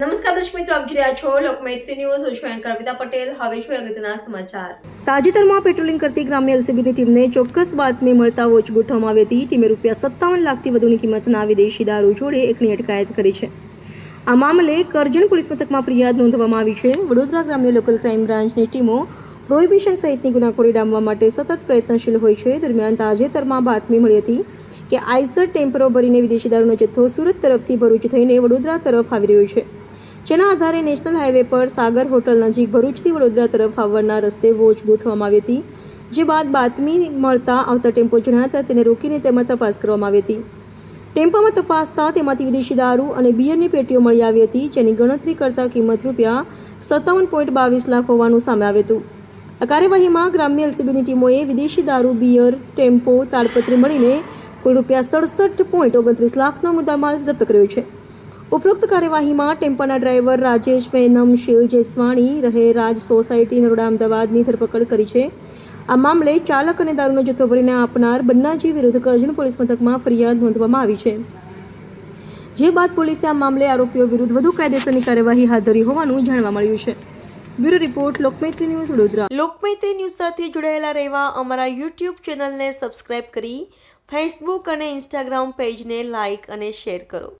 નમસ્કાર દર્શક મિત્રો, આપ જોઈ રહ્યા છો છું પટેલ. હવે અગત્યના સમાચાર. તાજેતરમાં પેટ્રોલિંગ કરતી ગ્રામ્ય એલસીબીની ટીમને ચોક્કસ બાતમી મળતા વોચ ગોઠવવામાં આવી હતી. ટીમે રૂપિયા સત્તાવન લાખથી વધુની કિંમતના વિદેશી દારૂ જોડે એકની અટકાયત કરી છે. આ મામલે કરજણ પોલીસ મથકમાં ફરિયાદ નોંધવામાં આવી છે. વડોદરા ગ્રામ્ય લોકલ ક્રાઇમ બ્રાન્ચની ટીમો પ્રોહિબિશન સહિતની ગુનાખોરી ડામવા માટે સતત પ્રયત્નશીલ હોય છે. દરમિયાન તાજેતરમાં બાતમી મળી હતી કે આઈસર ટેમ્પરો ભરીને વિદેશી દારૂનો જથ્થો સુરત તરફથી ભરૂચ થઈને વડોદરા તરફ આવી રહ્યો છે. જેના આધારે નેશનલ હાઈવે પર સાગર હોટલ નજીક ભરૂચથી વડોદરા તરફ આવવાના રસ્તે વોચ ગોઠવવામાં આવી હતી, જે બાદ બાતમી મળતા આવતા ટેમ્પો જણાતા તેને રોકીને તેમાં તપાસ કરવામાં આવી હતી. ટેમ્પોમાં તપાસતા તેમાંથી વિદેશી દારૂ અને બિયરની પેટીઓ મળી આવી હતી, જેની ગણતરી કરતા કિંમત રૂપિયા સત્તાવન પોઈન્ટ બાવીસ લાખ હોવાનું સામે આવ્યું હતું. આ કાર્યવાહીમાં ગ્રામ્ય એલસીબીની ટીમોએ વિદેશી દારૂ, બિયર, ટેમ્પો, તાડપત્રી મળીને કુલ રૂપિયા સડસઠ પોઈન્ટ ઓગણત્રીસ લાખનો મુદ્દામાલ જપ્ત કર્યો છે. ઉપરોક્ત કાર્યવાહીમાં ટેમ્પાના ડ્રાઈવર રાજેશ મેનમ, શિલ જેસવાણી, રહે રાજ સોસાયટી નરોડા અમદાવાદની ધરપકડ કરી છે. આ મામલે ચાલક અને દારૂનો જથ્થો ભરીને આપનાર બન્નાજી વિરુદ્ધ કરજણ પોલીસ મથકમાં ફરિયાદ નોંધવામાં આવી છે. જે બાદ પોલીસે આ મામલે આરોપીઓ વિરુદ્ધ વધુ કાયદેસરની કાર્યવાહી હાથ ધરી હોવાનું જાણવા મળ્યું છે. Bureau report Lokmaitri news Vadodara. Lokmaitri news સાથે જોડાયેલા રહેવા અમારા યુટ્યુબ ચેનલને સબસ્ક્રાઇબ કરી, ફેસબુક અને ઇન્સ્ટાગ્રામ પેજને લાઇક અને શેર કરો.